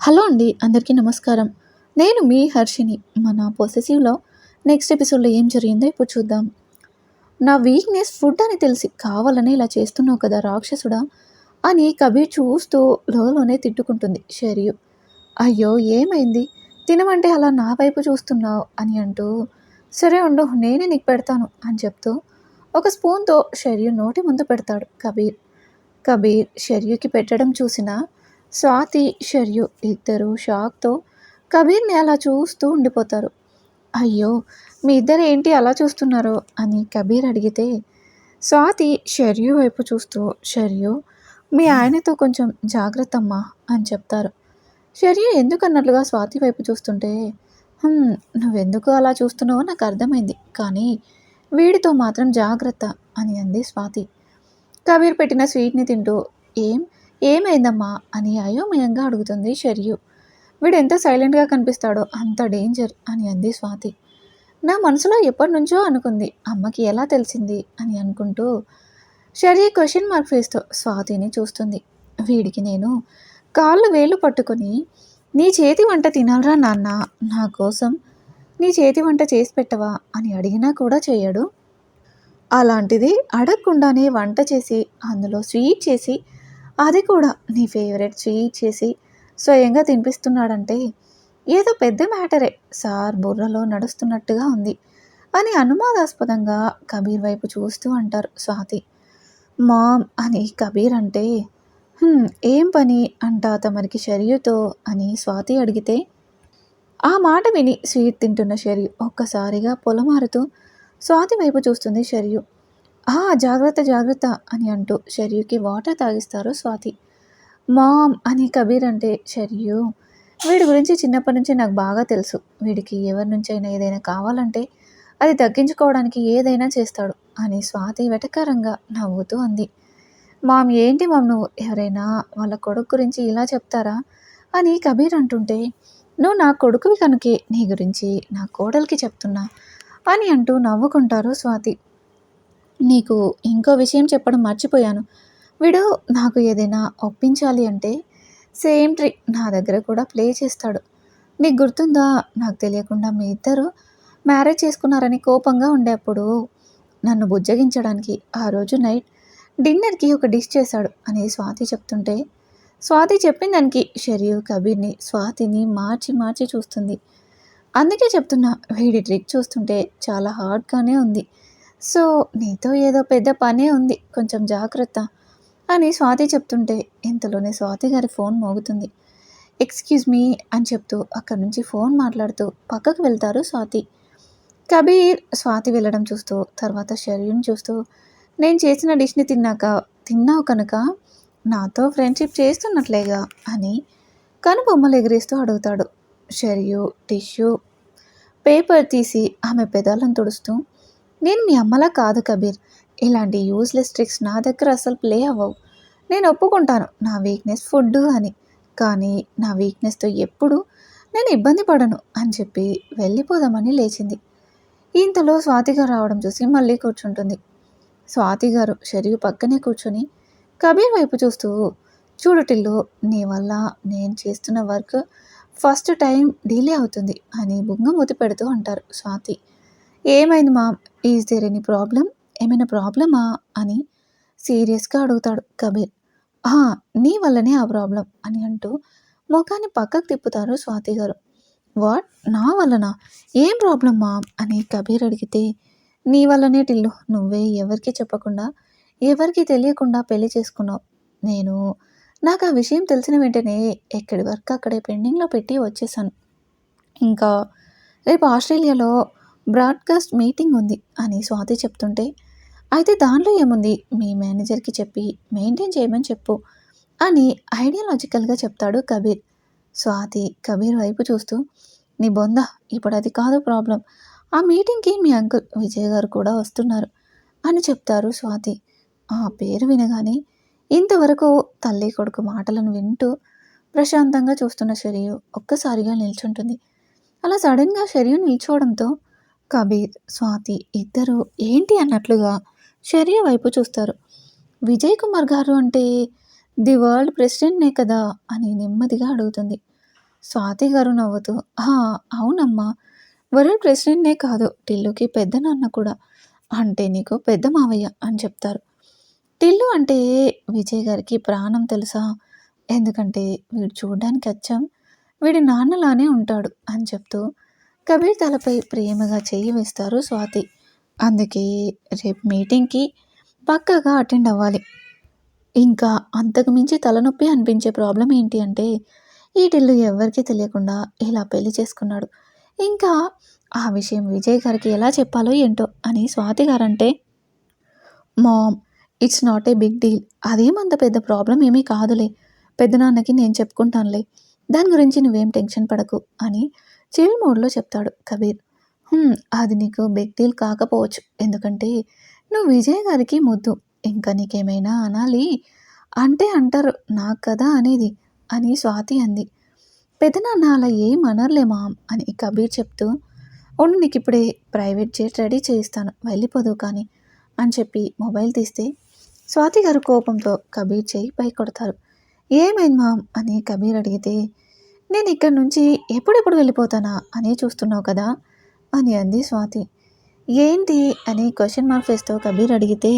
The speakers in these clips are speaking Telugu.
హలో అండి అందరికీ నమస్కారం. నేను మీ హర్షిని. మన పొసెసివ్లో నెక్స్ట్ ఎపిసోడ్లో ఏం జరిగిందో ఇప్పుడు చూద్దాం. నా వీక్నెస్ ఫుడ్ అని తెలిసి కావాలని ఇలా చేస్తున్నావు కదా రాక్షసుడా అని కబీర్ చూస్తూ లోలోనే తిట్టుకుంటుంది షరియు అయ్యో ఏమైంది? తినమంటే అలా నా వైపు చూస్తున్నావు అని అంటూ సరే ఉండు నేనే నీకు పెడతాను అని చెప్తూ ఒక స్పూన్తో షరియు నోటి ముందు పెడతాడు కబీర్. కబీర్ షర్యుకి పెట్టడం చూసినా స్వాతి షర్యు ఇద్దరు షాక్తో కబీర్ని అలా చూస్తూ ఉండిపోతారు. అయ్యో మీ ఇద్దరు ఏంటి అలా చూస్తున్నారు? అని కబీర్ అడిగితే స్వాతి షర్యు వైపు చూస్తూ షర్యు మీ ఆయనతో కొంచెం జాగ్రత్త అమ్మా అని చెప్తారు. షర్యు ఎందుకన్నట్లుగా స్వాతి వైపు చూస్తుంటే నువ్వెందుకు అలా చూస్తున్నావో నాకు అర్థమైంది కానీ వీడితో మాత్రం జాగ్రత్త అని అంది స్వాతి. కబీర్ పెట్టిన స్వీట్ని తింటూ ఏం? ఏమైందమ్మా? అని అయోమయంగా అడుగుతుంది షర్యు. వీడు ఎంత సైలెంట్గా కనిపిస్తాడో అంత డేంజర్ అని అంది స్వాతి. నా మనసులో ఎప్పటి నుంచో అనుకుంది అమ్మకి ఎలా తెలిసింది అని అనుకుంటూ షర్య క్వశ్చన్ మార్క్ ఫేస్తో స్వాతిని చూస్తుంది. వీడికి నేను కాళ్ళు వేళ్ళు పట్టుకొని నీ చేతి వంట తినాలరా నాన్న? నా కోసం నీ చేతి వంట చేసి పెట్టవా? అని అడిగినా కూడా చేయడు. అలాంటిది అడగకుండానే వంట చేసి అందులో స్వీట్ చేసి అది కూడా నీ ఫేవరెట్ స్వీట్ చేసి స్వయంగా తినిపిస్తున్నాడంటే ఏదో పెద్ద మ్యాటరే సార్ బుర్రలో నడుస్తున్నట్టుగా ఉంది అని అనుమానాస్పదంగా కబీర్ వైపు చూస్తూ అంటారు స్వాతి. మామ్ అని కబీర్ అంటే ఏం పని? అంటా తమరికి షర్యుతో అని స్వాతి అడిగితే ఆ మాట విని స్వీట్ తింటున్న షర్యు. ఒక్కసారిగా పొలమారుతూ స్వాతి వైపు చూస్తుంది షర్యు. ఆ జాగ్రత్త జాగ్రత్త అని అంటూ షర్యుకి వాటర్ తాగిస్తారు స్వాతి. మామ్ అని కబీర్ అంటే షర్యు వీడి గురించి చిన్నప్పటి నుంచి నాకు బాగా తెలుసు. వీడికి ఎవరి నుంచి అయినా ఏదైనా కావాలంటే అది తగ్గించుకోవడానికి ఏదైనా చేస్తాడు అని స్వాతి వెటకారంగా నవ్వుతూ అంది. మామ్ ఏంటి మామ్ నువ్వు? ఎవరైనా వాళ్ళ కొడుకు గురించి ఇలా చెప్తారా? అని కబీర్ అంటుంటే నువ్వు నా కొడుకువి కనుకే నీ గురించి నా కోడలికి చెప్తున్నా అని అంటూ నవ్వుకుంటారు స్వాతి. నీకు ఇంకో విషయం చెప్పడం మర్చిపోయాను. వీడు నాకు ఏదైనా ఒప్పించాలి అంటే సేమ్ ట్రిక్ నా దగ్గర కూడా ప్లే చేస్తాడు. నీకు గుర్తుందా? నాకు తెలియకుండా మీ ఇద్దరు మ్యారేజ్ చేసుకున్నారని కోపంగా ఉండేప్పుడు నన్ను బుజ్జగించడానికి ఆ రోజు నైట్ డిన్నర్కి ఒక డిష్ చేశాడు అని స్వాతి చెప్తుంటే స్వాతి చెప్పిన దానికి షరియు కబీర్ని స్వాతిని మార్చి మార్చి చూస్తుంది. అందుకే చెప్తున్నా వీడి ట్రిక్ చూస్తుంటే చాలా హార్డ్గానే ఉంది. సో నీతో ఏదో పెద్ద పనే ఉంది. కొంచెం జాగ్రత్త అని స్వాతి చెప్తుంటే ఇంతలోనే స్వాతి గారి ఫోన్ మోగుతుంది. ఎక్స్క్యూజ్ మీ అని చెప్తూ అక్కడి నుంచి ఫోన్ మాట్లాడుతూ పక్కకు వెళ్తారు స్వాతి. కబీర్ స్వాతి వెళ్ళడం చూస్తూ తర్వాత షర్యుని చూస్తూ నేను చేసిన డిష్ని తిన్నాక తిన్నావు కనుక నాతో ఫ్రెండ్షిప్ చేస్తున్నట్లేగా అని కనుబొమ్మలు ఎగిరేస్తూ అడుగుతాడు. షెర్యూ టిష్యూ పేపర్ తీసి ఆమె పెదాలను తుడుస్తూ నేను మీ అమ్మలా కాదు కబీర్. ఇలాంటి యూస్లెస్ ట్రిక్స్ నా దగ్గర అసలు ప్లే అవ్వవు. నేను ఒప్పుకుంటాను నా వీక్నెస్ ఫుడ్ అని. కానీ నా వీక్నెస్తో ఎప్పుడు నేను ఇబ్బంది పడను అని చెప్పి వెళ్ళిపోదామని లేచింది. ఇంతలో స్వాతి గారు రావడం చూసి మళ్ళీ కూర్చుంటుంది. స్వాతి గారు షరియు పక్కనే కూర్చొని కబీర్ వైపు చూస్తూ చూడటిల్లు నీ వల్ల నేను చేస్తున్న వర్క్ ఫస్ట్ టైం డిలే అవుతుంది అని బుంగ మూతి పెడుతూ అంటారు స్వాతి. ఏమైంది mom? Is there any problem ఏమైనా ప్రాబ్లమా అని సీరియస్గా అడుగుతాడు కబీర్. "ఆ, నీ వల్లనే ఆ ప్రాబ్లం అని అంటూ ముఖాన్ని పక్కకు తిప్పుతారు స్వాతి గారు. వాట్ నా వల్లనా? ఏం ప్రాబ్లం మామ్? అని కబీర్ అడిగితే నీ వల్లనే టిల్లు. నువ్వే ఎవరికి చెప్పకుండా ఎవరికి తెలియకుండా పెళ్ళి చేసుకున్నావు. నేను నాకు ఆ విషయం తెలిసిన వెంటనే ఎక్కడి వరకు అక్కడే పెండింగ్లో పెట్టి వచ్చేసాను. ఇంకా రేపు ఆస్ట్రేలియాలో బ్రాడ్కాస్ట్ మీటింగ్ ఉంది అని స్వాతి చెప్తుంటే అయితే దానిలో ఏముంది? మీ మేనేజర్కి చెప్పి మెయింటైన్ చేయమని చెప్పు అని ఐడియాలజికల్గా చెప్తాడు కబీర్. స్వాతి కబీర్ వైపు చూస్తూ నీ బొంద ఇప్పుడు అది కాదు ప్రాబ్లం. ఆ మీటింగ్కి మీ అంకుల్ విజయ్ గారు కూడా వస్తున్నారు అని చెప్తారు స్వాతి. ఆ పేరు వినగానే ఇంతవరకు తల్లి కొడుకు మాటలను వింటూ ప్రశాంతంగా చూస్తున్న షరియు ఒక్కసారిగా నిల్చుంటుంది. అలా సడన్గా షరియు నిల్చోవడంతో కబీర్ స్వాతి ఇద్దరు ఏంటి అన్నట్లుగా షరియు వైపు చూస్తారు. విజయ్ కుమార్ గారు అంటే ది వరల్డ్ ప్రెసిడెంట్నే కదా అని నెమ్మదిగా అడుగుతుంది. స్వాతి గారు నవ్వుతూ "హా, అవునమ్మా వరల్డ్ ప్రెసిడెంట్నే కాదు టిల్లుకి పెద్ద నాన్న కూడా. అంటే నీకు పెద్ద మావయ్య అని చెప్తారు. టిల్లు అంటే విజయ్ గారికి ప్రాణం తెలుసా? ఎందుకంటే వీడు చూడడానికి అచ్చం వీడి నాన్నలానే ఉంటాడు అని చెప్తూ కబీర్ తలపై ప్రేమగా చెయ్యి వేస్తారు స్వాతి. అందుకే రేపు మీటింగ్కి పక్కగా అటెండ్ అవ్వాలి. ఇంకా అంతకు మించి తలనొప్పి అనిపించే ప్రాబ్లం ఏంటి అంటే ఈ ఢిల్లు ఎవరికీ తెలియకుండా ఇలా పెళ్ళి చేసుకున్నాడు. ఇంకా ఆ విషయం విజయ్ గారికి ఎలా చెప్పాలో ఏంటో అని Swathi guarantee mom it's not a big deal. అదేమంత పెద్ద ప్రాబ్లం ఏమీ కాదులే. పెద్దనాన్నకి నేను చెప్పుకుంటానులే. దాని గురించి నువ్వేం టెన్షన్ పడకు అని చిల్ మోడ్లో చెప్తాడు కబీర్. అది నీకు బిగ్ డీల్ కాకపోవచ్చు. ఎందుకంటే నువ్వు విజయ్ గారికి ముద్దు. ఇంకా నీకేమైనా అనాలి? అంటే అంటారు నాకు కదా అనేది అని స్వాతి అంది. పెదనాన్న అలా ఏం అనర్లే మామ్ అని కబీర్ చెప్తూ ఉండు నీకు ఇప్పుడే ప్రైవేట్ జెట్ రెడీ చేయిస్తాను. వెళ్ళిపోదు కానీ అని చెప్పి మొబైల్ తీస్తే స్వాతి గారు కోపంతో కబీర్ చేయి పై కొడతారు ఏమైంది మామ్? అని కబీర్ అడిగితే నేను ఇక్కడి నుంచి ఎప్పుడెప్పుడు వెళ్ళిపోతానా అని చూస్తున్నావు కదా? అని అంది స్వాతి. ఏంటి అని క్వశ్చన్ మార్క్ ఫేస్తో కబీర్ అడిగితే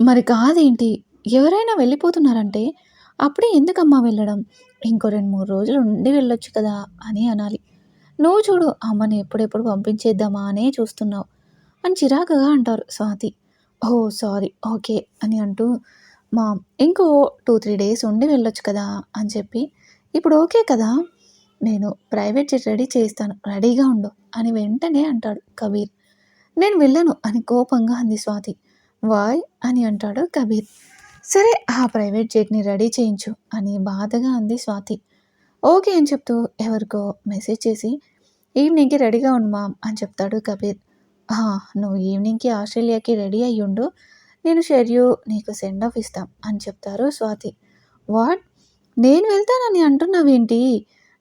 మరి కాదేంటి? ఎవరైనా వెళ్ళిపోతున్నారంటే అప్పుడే ఎందుకమ్మా వెళ్ళడం? ఇంకో రెండు మూడు రోజులు ఉండి వెళ్ళొచ్చు కదా అని అనాలి. నువ్వు చూడు అమ్మని ఎప్పుడెప్పుడు పంపించేద్దామా అనే చూస్తున్నావు అని చిరాకుగా అంటారు స్వాతి. ఓ సారీ ఓకే అని అంటూ మా ఇంకో టూ త్రీ డేస్ ఉండి వెళ్ళొచ్చు కదా అని చెప్పి ఇప్పుడు ఓకే కదా? నేను ప్రైవేట్ జెట్ రెడీ చేస్తాను రెడీగా ఉండు అని వెంటనే అంటాడు కబీర్. నేను వెళ్ళను అని కోపంగా అంది స్వాతి. వాయ్ అని అంటాడు కబీర్. సరే ఆ ప్రైవేట్ జెట్ని రెడీ చేయించు అని బాధగా అంది స్వాతి. ఓకే అని చెప్తూ ఎవరికో మెసేజ్ చేసి ఈవినింగ్కి రెడీగా ఉండు మామ్ అని చెప్తాడు కబీర్. నువ్వు ఈవినింగ్కి ఆస్ట్రేలియాకి రెడీ అయ్యుండు. నేను షెడ్యూ నీకు సెండ్ ఆఫ్ ఇస్తాం అని చెప్తారు స్వాతి. వాట్? నేను వెళ్తానని అంటున్నావేంటి?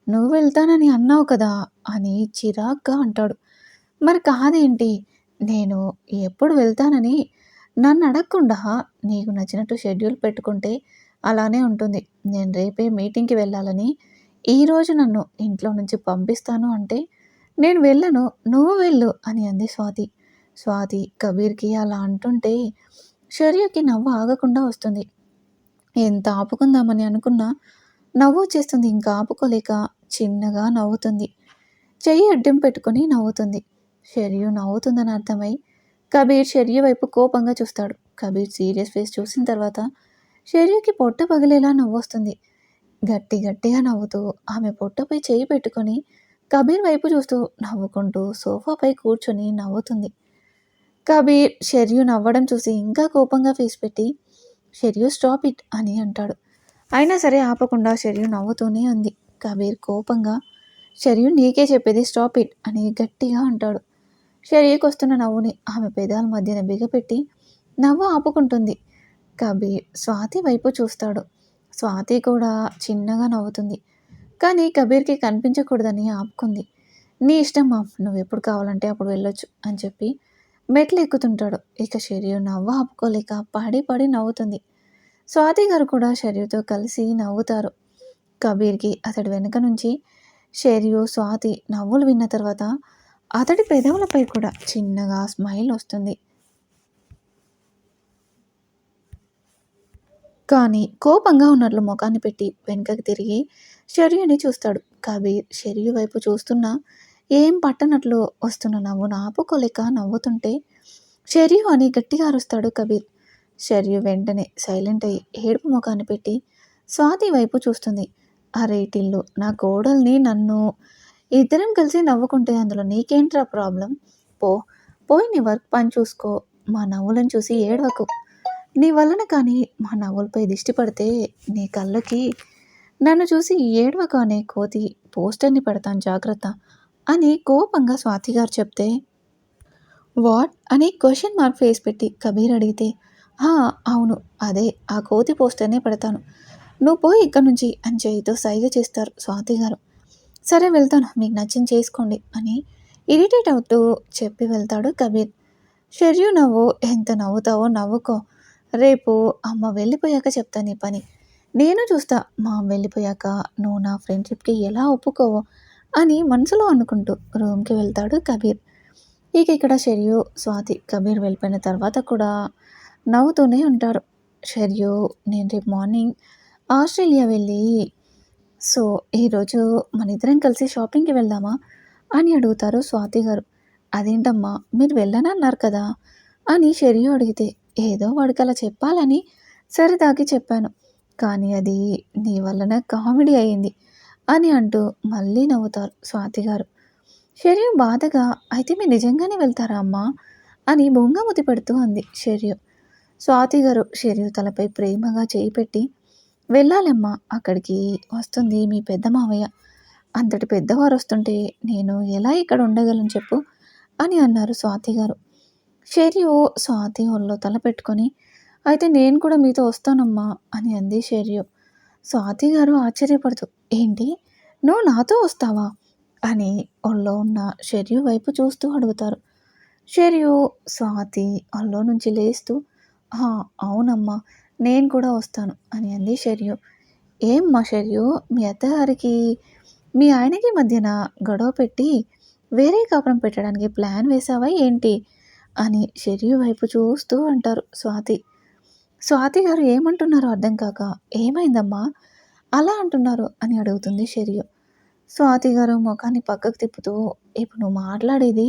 నువ్వు వెళ్తానని అన్నావు కదా అని చిరాగ్గా అంటాడు. మరి కాదేంటి? నేను ఎప్పుడు వెళ్తానని? నన్ను అడగకుండా నీకు నచ్చినట్టు షెడ్యూల్ పెట్టుకుంటే అలానే ఉంటుంది. నేను రేపే మీటింగ్కి వెళ్ళాలని ఈరోజు నన్ను ఇంట్లో నుంచి పంపిస్తాను అంటే నేను వెళ్ళను. నువ్వు వెళ్ళు అని అంది స్వాతి. స్వాతి కబీర్కి అలా అంటుంటే షర్యకి నవ్వు ఆగకుండా వస్తుంది. ఎంత ఆపుకుందామని అనుకున్నా నవ్వు వచ్చేస్తుంది. ఇంకా ఆపుకోలేక చిన్నగా నవ్వుతుంది. చెయ్యి అడ్డం పెట్టుకొని నవ్వుతుంది. షర్యు నవ్వుతుందని అర్థమై కబీర్ షర్యు వైపు కోపంగా చూస్తాడు. కబీర్ సీరియస్ ఫేస్ చూసిన తర్వాత షర్యుకి పొట్ట పగిలేలా నవ్వొస్తుంది. గట్టి గట్టిగా నవ్వుతూ ఆమె పొట్టపై చేయి పెట్టుకొని కబీర్ వైపు చూస్తూ నవ్వుకుంటూ సోఫాపై కూర్చొని నవ్వుతుంది. కబీర్ షెర్యు నవ్వడం చూసి ఇంకా కోపంగా ఫేస్ పెట్టి షెర్యు స్టాప్ ఇట్ అని అంటాడు. అయినా సరే ఆపకుండా షెర్యు నవ్వుతూనే ఉంది. కబీర్ కోపంగా షెర్యు నీకే చెప్పేది స్టాప్ ఇట్ అని గట్టిగా అంటాడు. షెర్యుకి వస్తున్న నవ్వుని ఆమె పెదాల మధ్యన బిగపెట్టి నవ్వు ఆపుకుంటుంది. కబీర్ స్వాతి వైపు చూస్తాడు. స్వాతి కూడా చిన్నగా నవ్వుతుంది. కానీ కబీర్కి కనిపించకూడదని ఆపుకుంది. నీ ఇష్టం మా నువ్వు ఎప్పుడు కావాలంటే అప్పుడు వెళ్ళొచ్చు అని చెప్పి మెట్లు ఎక్కుతుంటాడు. ఇక షెరియు నవ్వు ఆపుకోలేక పడి పడి నవ్వుతుంది. స్వాతి గారు కూడా షెరియుతో కలిసి నవ్వుతారు. కబీర్కి అతడి వెనుక నుంచి షెరియు స్వాతి నవ్వులు విన్న తర్వాత అతడి పెదవులపై కూడా చిన్నగా స్మైల్ వస్తుంది. కానీ కోపంగా ఉన్నట్లు ముఖాన్ని పెట్టి వెనుకకి తిరిగి షెరియుని చూస్తాడు. కబీర్ షెరియు వైపు చూస్తున్నా ఏం పట్టనట్లు వస్తున్న నవ్వును ఆపుకోలేక నవ్వుతుంటే షర్యు అని గట్టిగా అరుస్తాడు కబీర్. షర్యు వెంటనే సైలెంట్ అయ్యి ఏడుపు ముఖాన్ని పెట్టి స్వాతి వైపు చూస్తుంది. అరే టిల్లు నా కోడల్ని నన్ను ఇద్దరం కలిసి నవ్వుకుంటే అందులో నీకేంట్రా ప్రాబ్లం? పో పోయి నీ వర్క్ పని చూసుకో మా నవ్వులను చూసి ఏడవకు. నీ వలన కానీ మా నవ్వులపై దిష్టి పడితే నీ కళ్ళకి నన్ను చూసి ఏడవకు అనే కోతి పోస్టర్ని పెడతాను జాగ్రత్త. అని కోపంగా స్వాతి గారు చెప్తే వాట్? అని క్వశ్చన్ మార్క్ ఫేస్ పెట్టి కబీర్ అడిగితే "హా, అవును అదే ఆ కోతి పోస్టర్నే పెడతాను. నువ్వు పోయి ఇక్కడి నుంచి అని చేయితో సైగ చేస్తారు స్వాతి గారు. సరే వెళ్తాను మీకు నచ్చింది చేసుకోండి అని ఇరిటేట్ అవుతూ చెప్పి వెళ్తాడు కబీర్. షెర్యు నవ్వు ఎంత నవ్వుతావో నవ్వుకో. రేపు అమ్మ వెళ్ళిపోయాక చెప్తాను నీ పని. నేను చూస్తా మా వెళ్ళిపోయాక నువ్వు నా ఫ్రెండ్షిప్కి ఎలా ఒప్పుకోవో. అని మనసులో అనుకుంటూ రూమ్కి వెళ్తాడు కబీర్. ఇక ఇక్కడ షెరియు స్వాతి కబీర్ వెళ్ళిపోయిన తర్వాత కూడా నవ్వుతూనే ఉంటారు. షెరియు నేను రేపు మార్నింగ్ ఆస్ట్రేలియా వెళ్ళి సో ఈరోజు మన ఇద్దరం కలిసి షాపింగ్కి వెళ్దామా అని అడుగుతారు స్వాతి గారు. అదేంటమ్మా మీరు వెళ్ళనన్నారు కదా అని షెరియు అడిగితే ఏదో వాడికి అలా చెప్పాలని సరిదాకి చెప్పాను. కానీ అది నీ వల్లనే కామెడీ అయింది. అని అంటూ మళ్ళీ నవ్వుతారు స్వాతి గారు. షెరియు బాధగా అయితే మీరు నిజంగానే వెళ్తారా అమ్మా? అని బొంగముతి పెడుతూ అంది షెరియు. స్వాతి గారు షెరియు తలపై ప్రేమగా చేయి పెట్టి వెళ్ళాలమ్మా అక్కడికి వస్తుంది మీ పెద్ద మావయ్య. అంతటి పెద్దవారు వస్తుంటే నేను ఎలా ఇక్కడ ఉండగలను చెప్పు? అని అన్నారు స్వాతి గారు. షెరియు స్వాతి ఒళ్ళో తల పెట్టుకొని అయితే నేను కూడా మీతో వస్తానమ్మా అని అంది షెరియు. స్వాతి గారు ఆశ్చర్యపడుతూ ఏంటి? నువ్వు నాతో వస్తావా? అని ఒళ్ళో ఉన్న షెర్యు వైపు చూస్తూ అడుగుతారు. షెర్యు స్వాతి ఒళ్ళో నుంచి లేస్తూ అవునమ్మా నేను కూడా వస్తాను అని అంది షెర్యు. ఏం మా మీ అత్తగారికి మీ ఆయనకి మధ్యన గొడవ పెట్టి వేరే కాపురం పెట్టడానికి ప్లాన్ వేసావా ఏంటి? అని షెర్యు వైపు చూస్తూ అంటారు స్వాతి. స్వాతి గారు ఏమంటున్నారో అర్థం కాక ఏమైందమ్మా? అలా అంటున్నారు అని అడుగుతుంది షెరియు. స్వాతి గారు ముఖాన్ని పక్కకు తిప్పుతూ ఇప్పుడు నువ్వు మాట్లాడేది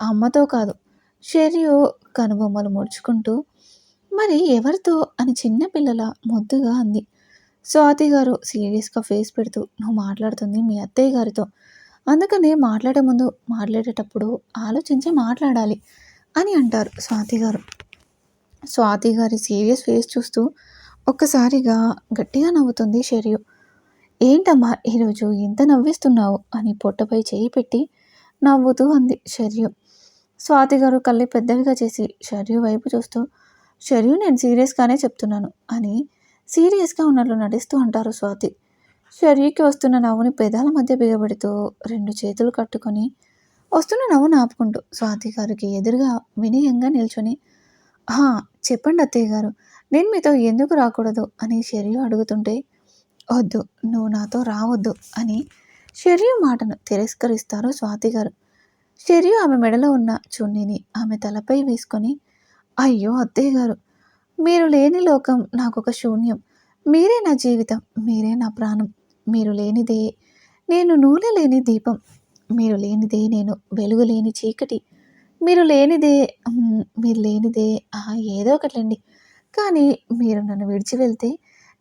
అమ్మతో కాదు షెరియు కనుబొమ్మలు ముడుచుకుంటూ మరి ఎవరితో అని చిన్న పిల్లల ముద్దుగా అంది. స్వాతి గారు సీరియస్గా ఫేస్ పెడుతూ నువ్వు మాట్లాడుతుంది మీ అత్తయ్య గారితో. అందుకనే మాట్లాడే ముందు మాట్లాడేటప్పుడు ఆలోచించి మాట్లాడాలి అని అంటారు స్వాతి గారు. స్వాతి గారి సీరియస్ ఫేస్ చూస్తూ ఒక్కసారిగా గట్టిగా నవ్వుతుంది షెరియు. ఏంటమ్మా ఈరోజు ఇంత నవ్విస్తున్నావు? అని పొట్టపై చేయి పెట్టి నవ్వుతూ అంది షర్యు. స్వాతి గారు కళ్ళు పెద్దవిగా చేసి షర్యు వైపు చూస్తూ షర్యు నేను సీరియస్గానే చెప్తున్నాను అని సీరియస్గా ఉన్నట్లు నటిస్తూ అంటారు స్వాతి. షర్యుకి వస్తున్న నవ్వుని పెదాల మధ్య బిగబెడుతూ రెండు చేతులు కట్టుకొని వస్తున్న నవ్వును ఆపుకుంటూ స్వాతి గారికి ఎదురుగా వినయంగా నిల్చొని చెప్పండి అత్తయ్య గారు. నేను మీతో ఎందుకు రాకూడదు? అని షర్యు అడుగుతుంటే వద్దు నువ్వు నాతో రావద్దు అని షర్యు మాటను తిరస్కరిస్తారు స్వాతి గారు. షర్యు ఆమె మెడలో ఉన్న చున్నీని ఆమె తలపై వేసుకొని అయ్యో అత్తయ్య గారు మీరు లేని లోకం నాకు ఒక శూన్యం. మీరే నా జీవితం మీరే నా ప్రాణం. మీరు లేనిదే నేను నూనె లేని దీపం. మీరు లేనిదే నేను వెలుగు లేని చీకటి. మీరు లేనిదే మీరు లేనిదే ఏదో ఒకట్లండి. కానీ మీరు నన్ను విడిచి వెళ్తే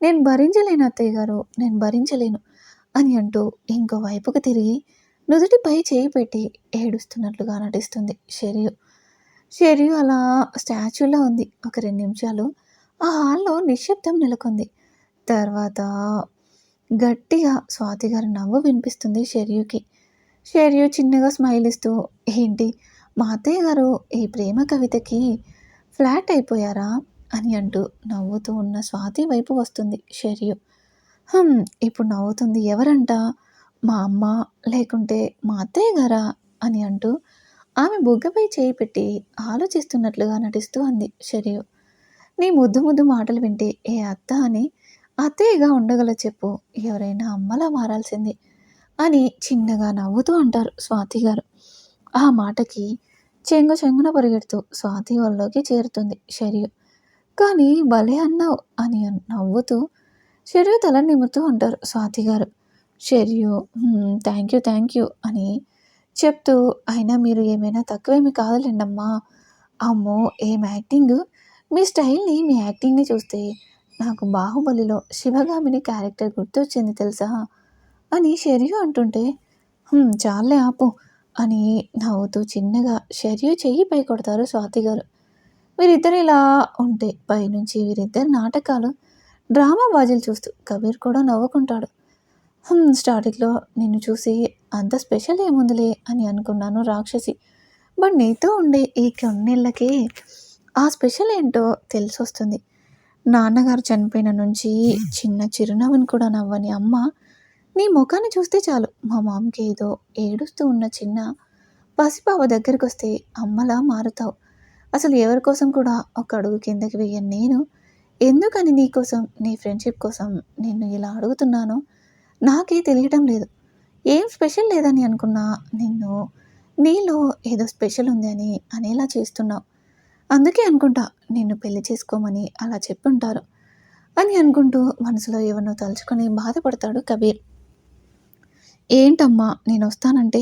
నేను భరించలేను అత్తయ్య గారు. నేను భరించలేను అని అంటూ ఇంకో వైపుకు తిరిగి నుదుటిపై చేయి పెట్టి ఏడుస్తున్నట్లుగా నటిస్తుంది షెరియు. షెరియు అలా స్టాచ్యూలో ఉంది. ఒక రెండు నిమిషాలు ఆ హాల్లో నిశ్శబ్దం నెలకొంది. తర్వాత గట్టిగా స్వాతి గారి నవ్వు వినిపిస్తుంది షెరియుకి. షెరియు చిన్నగా స్మైల్ ఇస్తూ ఏంటి? మా అత్తయ్య గారు ఈ ప్రేమ కవితకి ఫ్లాట్ అయిపోయారా? అని అంటూ నవ్వుతూ ఉన్న స్వాతి వైపు వస్తుంది షెర్యు. ఇప్పుడు నవ్వుతుంది ఎవరంట? మా అమ్మ లేకుంటే మా అత్తయ్య గారా? అని అంటూ ఆమె బుగ్గపై చేయి పెట్టి ఆలోచిస్తున్నట్లుగా నటిస్తూ అంది షెరియు. నీ ముద్దు ముద్దు మాటలు వింటే ఏ అత్త అని అత్తయ్యగా ఉండగల చెప్పు ఎవరైనా అమ్మలా మారాల్సింది అని చిన్నగా నవ్వుతూ అంటారు స్వాతి గారు. ఆ మాటకి చెంగు చెంగున పరిగెడుతూ స్వాతి వాళ్ళలోకి చేరుతుంది. షరియు. కానీ భలే అన్నావు అని నవ్వుతూ షరియు తల నిమ్ముతూ ఉంటారు Swathi garu. Sharayu thank you thank you అని చెప్తూ అయినా మీరు ఏమైనా తక్కువేమి కాదులేండమ్మా. అమ్మో ఏం యాక్టింగ్ మీ స్టైల్ని మీ యాక్టింగ్ని చూస్తే నాకు బాహుబలిలో శివగామిని క్యారెక్టర్ గుర్తొచ్చింది తెలుసా? అని షెరియు అంటుంటే చాలే ఆపు. అని నవ్వుతూ చిన్నగా షర్యు చెయ్యి పై కొడతారు స్వాతి గారు. వీరిద్దరు ఇలా ఉంటే పైనుంచి వీరిద్దరు నాటకాలు డ్రామా బాజీలు చూస్తూ కబీర్ కూడా నవ్వుకుంటాడు. స్టార్టింగ్లో నిన్ను చూసి అంత స్పెషల్ ఏముందిలే అని అనుకున్నాను రాక్షసి. బట్ నీతో ఉండే ఈ కొన్నేళ్ళకి ఆ స్పెషల్ ఏంటో తెలిసొస్తుంది. నాన్నగారు చనిపోయిన నుంచి చిన్న చిరునవ్వుని కూడా నవ్వని అమ్మ నీ ముఖాన్ని చూస్తే చాలు. మా మామకి ఏదో ఏడుస్తూ ఉన్న చిన్న పసిపావ దగ్గరికి వస్తే అమ్మలా మారుతావు. అసలు ఎవరి కోసం కూడా ఒక అడుగు కిందకి వెయ్యను నేను? ఎందుకని నీకోసం నీ ఫ్రెండ్షిప్ కోసం నిన్ను ఇలా అడుగుతున్నాను? నాకే తెలియటం లేదు. ఏం స్పెషల్ లేదని అనుకున్నా నిన్ను. నీలో ఏదో స్పెషల్ ఉంది అని అనేలా చేస్తున్నావు. అందుకే అనుకుంటా నిన్ను పెళ్ళి చేసుకోమని అలా చెప్పుంటారు. అని అనుకుంటూ మనసులో ఎవరినో తలుచుకొని బాధపడతాడు కబీర్. ఏంటమ్మా నేను వస్తానంటే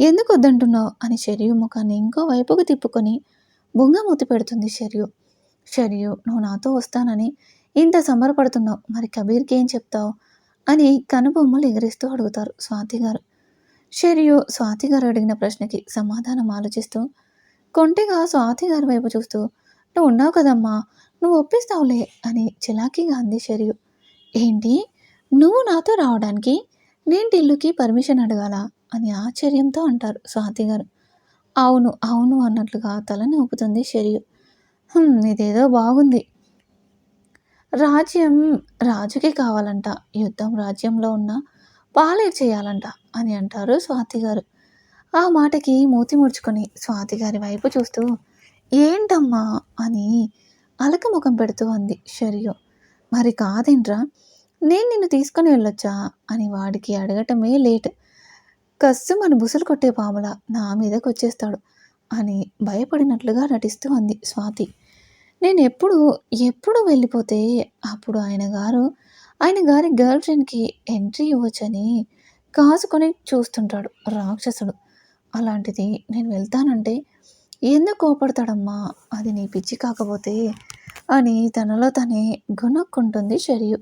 ఎందుకు వద్దంటున్నావు? అని షరియు ముఖాన్ని ఇంకో వైపుకు తిప్పుకొని బొంగమూతి పెడుతుంది షరియు. షరియు నువ్వు నాతో వస్తానని ఇంత సంబరపడుతున్నావు. మరి కబీర్కి ఏం చెప్తావు? అని కనుబొమ్మలు ఎగిరిస్తూ అడుగుతారు స్వాతి గారు. షరియు స్వాతి గారు అడిగిన ప్రశ్నకి సమాధానం ఆలోచిస్తూ కొంటెగా స్వాతి గారి వైపు చూస్తూ నువ్వు ఉన్నావు కదమ్మా నువ్వు ఒప్పిస్తావులే అని చిలాకీగా అంది షరియు. ఏంటి? నువ్వు నాతో రావడానికి నేను ఇల్లుకి పర్మిషన్ అడగాల? అని ఆశ్చర్యంతో అంటారు స్వాతి గారు. అవును అవును అన్నట్లుగా తలని ఊపుతుంది షరియు. ఇదేదో బాగుంది. రాజ్యం రాజుకి కావాలంట. యుద్ధం రాజ్యంలో ఉన్న పాలే చేయాలంట అని అంటారు స్వాతి గారు. ఆ మాటకి మూతి ముడుచుకొని స్వాతి గారి వైపు చూస్తూ ఏంటమ్మా? అని అలక ముఖం పెడుతూ అంది షరియు. మరి కాదేంట్రా? నేను నిన్ను తీసుకొని వెళ్ళొచ్చా? అని వాడికి అడగటమే లేట్. కస్సు మన బుసలు కొట్టే పాముల నా మీదకి వచ్చేస్తాడు అని భయపడినట్లుగా నటిస్తూ అంది స్వాతి. నేను ఎప్పుడు ఎప్పుడు వెళ్ళిపోతే అప్పుడు ఆయన గారు ఆయన గారి గర్ల్ ఫ్రెండ్కి ఎంట్రీ ఇవ్వచ్చని కాసుకొని చూస్తుంటాడు రాక్షసుడు. అలాంటిది నేను వెళ్తానంటే ఎందుకు కోపడతాడమ్మా? అది నీ పిచ్చి కాకపోతే అని తనలో తనే గుణక్కుంటుంది షరియు.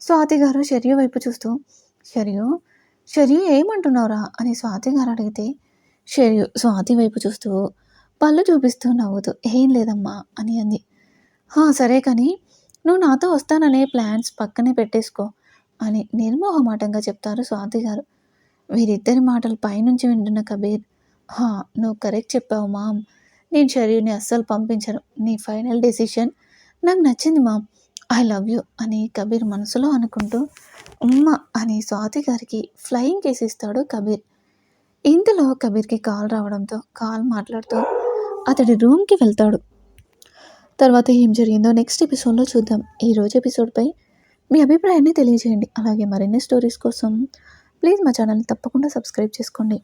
స్వాతి గారు షర్యు వైపు చూస్తూ షర్యు షర్యు ఏమంటున్నావురా? అని స్వాతి గారు అడిగితే షర్యు స్వాతి వైపు చూస్తూ పళ్ళు చూపిస్తూ నవ్వుతూ ఏం లేదమ్మా అని అంది. "హా, సరే కానీ నువ్వు నాతో వస్తాననే ప్లాన్స్ పక్కనే పెట్టేసుకో అని నిర్మోహమాటంగా చెప్తారు స్వాతి గారు. వీరిద్దరి మాటలు పైనుంచి వింటున్న కబీర్ హా నువ్వు కరెక్ట్ చెప్పావు మామ్. నేను షరీర్ని అస్సలు పంపించను. నీ ఫైనల్ డెసిషన్ నాకు నచ్చింది మామ్. ఐ లవ్ యూ అని కబీర్ మనసులో అనుకుంటూ ఉమ్మ అని స్వాతి గారికి ఫ్లయింగ్ కేస్ ఇస్తాడు కబీర్. ఇంతలో కబీర్కి కాల్ రావడంతో కాల్ మాట్లాడుతూ అతడి రూమ్కి వెళ్తాడు. తర్వాత ఏం జరిగిందో నెక్స్ట్ ఎపిసోడ్లో చూద్దాం. ఈ రోజు ఎపిసోడ్పై మీ అభిప్రాయాన్ని తెలియజేయండి. అలాగే మరిన్ని స్టోరీస్ కోసం ప్లీజ్ మా ఛానల్ని తప్పకుండా సబ్స్క్రైబ్ చేసుకోండి.